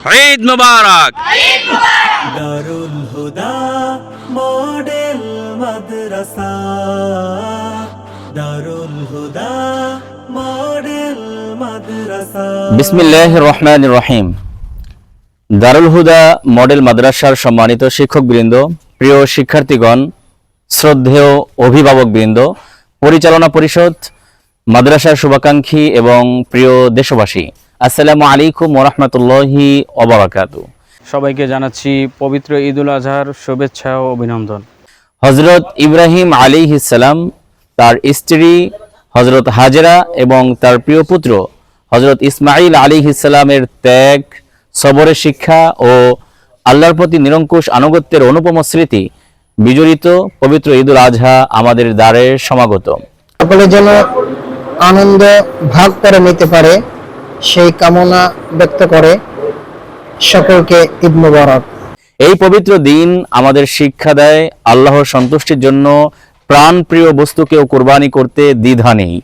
ঈদ মুবারক। Darul Huda model মাদ্রাসা। Darul Huda model Madrasa. বিসমিল্লাহ রহমান রহিম। দারুল Huda model মাদ্রাসার সম্মানিত শিক্ষকবৃন্দ প্রিয় শিক্ষার্থীগণ শ্রদ্ধেয় অভিভাবকবৃন্দ পরিচালনা পরিষদ মাদ্রাসার শুভাকাঙ্ক্ষী এবং প্রিয় দেশবাসী। আসসালামু আলাইকুম ওরহমতুল্লাহি অবরাকাতু সবাইকে জানাচ্ছি পবিত্র ঈদুল আজহার শুভেচ্ছা ও অভিনন্দন। হজরত ইব্রাহিম আলী ইসালাম তার স্ত্রী হজরত হাজেরা এবং তার প্রিয় পুত্র হজরত ইসমাইল আলী ইসালামের ত্যাগ সবরের শিক্ষা ও আল্লাহর প্রতি নিরঙ্কুশ আনুগত্যের অনুপম স্মৃতি বিজড়িত পবিত্র ঈদুল আজহা আমাদের দ্বারে সমাগত। সকলে যেন আনন্দ ভাগ করে নিতে পারে সেই কামনা ব্যক্ত করে সকলকে ঈদ মুবারক। এই পবিত্র দিন আমাদের শিক্ষা দেয় আল্লাহর সন্তুষ্টির জন্য প্রাণপ্রিয় বস্তুকেও কোরবানি করতে দ্বিধা নেই।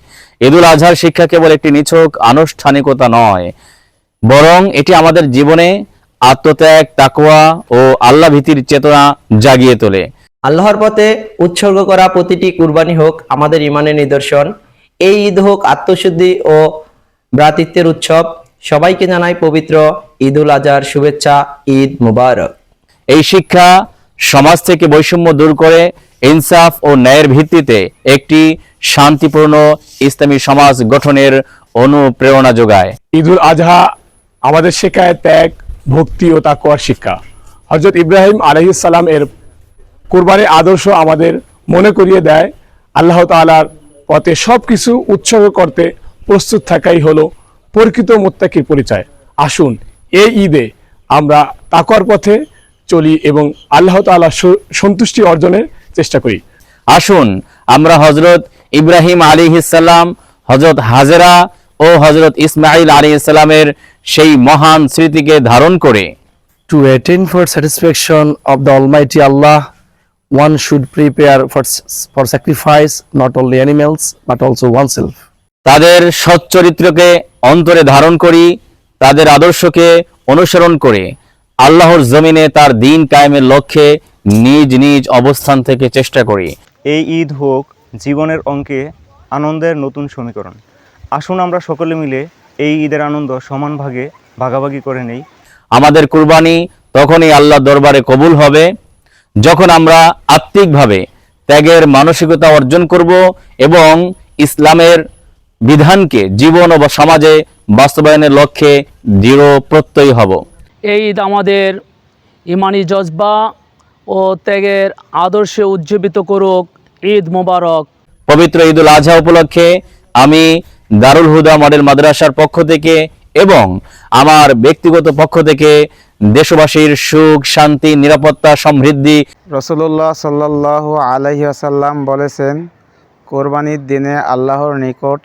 ঈদুল আজহার শিক্ষা কেবল একটি নিছক আনুষ্ঠানিকতা নয় বরং এটি আমাদের জীবনে আত্মত্যাগ তাকওয়া ও আল্লাহ ভীতির চেতনা জাগিয়ে তোলে। আল্লাহর পথে উৎসর্গ করা প্রতিটি কুরবানি হোক আমাদের ইমানের নিদর্শন। এই ঈদ হোক আত্মশুদ্ধি ও ভ্রাতৃত্বের উৎসব। সবাইকে জানাই পবিত্র ঈদুল আজহার শুভেচ্ছা ঈদ মুবারক। এই শিক্ষা সমাজ থেকে বৈষম্য দূর করে ইনসাফ ও ন্যায়ের ভিত্তিতে একটি শান্তিপূর্ণ ইসলামী সমাজ গঠনের অনুপ্রেরণা যোগায়। ঈদুল আজহা আমাদের শেখায় ত্যাগ ভক্তি ও তাকওয়ার শিক্ষা। হজরত ইব্রাহিম আলহিসাল্লাম এর কোরবানির আদর্শ আমাদের মনে করিয়ে দেয়। আল্লাহ তাআলার পথে সব কিছু উৎসর্গ করতে প্রস্তুত থাকাই হলো প্রকৃত মোত্তাকির পরিচয়। আসুন এই ঈদে আমরা তাকর পথে চলি এবং আল্লাহ সু- সন্তুষ্টি অর্জনের চেষ্টা করি। আসুন আমরা হজরত ইব্রাহিম আলী ইসাল্লাম হজরত হাজেরা ও হজরত ইসমাইল আলী ইসলামের সেই মহান স্মৃতিকে ধারণ করে। To attain for satisfaction of the Almighty Allah, one should prepare for, for sacrifice not only animals but also oneself. তাদের সচ্চরিত্রকে অন্তরে ধারণ করি তাদের আদর্শকে অনুসরণ করে। আল্লাহর জমিনে তার দিন কায়েমের লক্ষ্যে নিজ নিজ অবস্থান থেকে চেষ্টা করি। এই ঈদ হোক জীবনের অঙ্কে আনন্দের নতুন সমীকরণ। আসুন আমরা সকলে মিলে এই ঈদের আনন্দ সমান ভাগে ভাগাভাগি করে নেই। আমাদের কুরবানি তখনই আল্লাহ দরবারে কবুল হবে যখন আমরা আত্মিকভাবে ত্যাগের মানসিকতা অর্জন করব এবং ইসলামের বিধানকে জীবন ও সমাজে বাস্তবায়নের লক্ষ্যে দৃঢ় প্রত্যয়ী হব। এই ঈদ আমাদের ইমানি জজবা ও ত্যাগের আদর্শে উজ্জীবিত করুক। ঈদ মোবারক। পবিত্র ঈদুল আজহা উপলক্ষে আমি দারুল হুদা মডেল মাদ্রাসার পক্ষ থেকে এবং আমার ব্যক্তিগত পক্ষ থেকে দেশবাসীর সুখ শান্তি নিরাপত্তা সমৃদ্ধি রসুল্লাহ সাল্লাহ আলহি আসাল্লাম বলেছেন কোরবানির দিনে আল্লাহর নিকট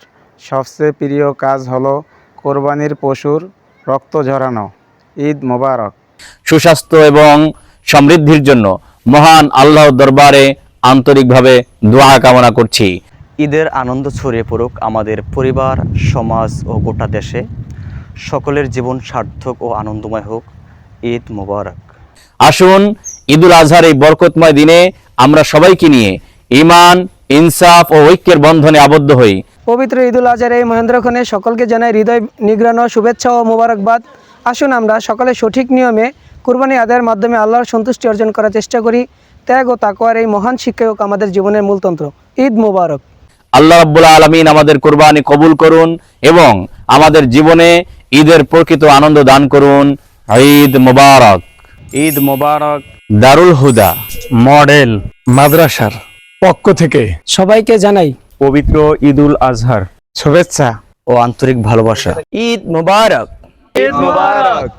সবচেয়ে প্রিয় কাজ হলো কোরবানির পশুর রক্ত ঝরানো। ঈদ মোবারক। সুস্বাস্থ্য এবং সমৃদ্ধির জন্য মহান আল্লাহ দরবারে আন্তরিকভাবে দোয়া কামনা করছি। ঈদের আনন্দ ছড়িয়ে পড়ুক আমাদের পরিবার সমাজ ও গোটা দেশে। সকলের জীবন সার্থক ও আনন্দময় হোক। ঈদ মোবারক। আসুন ঈদুল আজহার এই বরকতময় দিনে আমরা সবাইকে নিয়ে ইমান ইনসাফ ও ঐক্যের বন্ধনে আবদ্ধ হই। পবিত্র ঈদুল আজহার এই মহেন্দ্রক্ষণে সকলকে জানাই হৃদয় নিগ্রানো শুভেচ্ছা ও মোবারকবাদ। আসুন আমরা সকলে সঠিক নিয়মে কুরবানি আদায়ের মাধ্যমে আল্লাহর সন্তুষ্টি অর্জন করার চেষ্টা করি। ত্যাগ ও তাকওয়ার এই মহান শিক্ষক আমাদের জীবনের মূলতন্ত্র। ঈদ মোবারক। আল্লাহ রাব্বুল আলমিন আমাদের কোরবানি কবুল করুন এবং আমাদের জীবনে ঈদের প্রকৃত আনন্দ দান করুন। ঈদ মুবারক। ঈদ মোবারক। দারুল হুদা। মডেল মাদ্রাসার পক্ষ থেকে সবাইকে জানাই পবিত্র ঈদুল আজহার। শুভেচ্ছা ও আন্তরিক ভালোবাসা। ঈদ মুবারক। ঈদ মোবারক।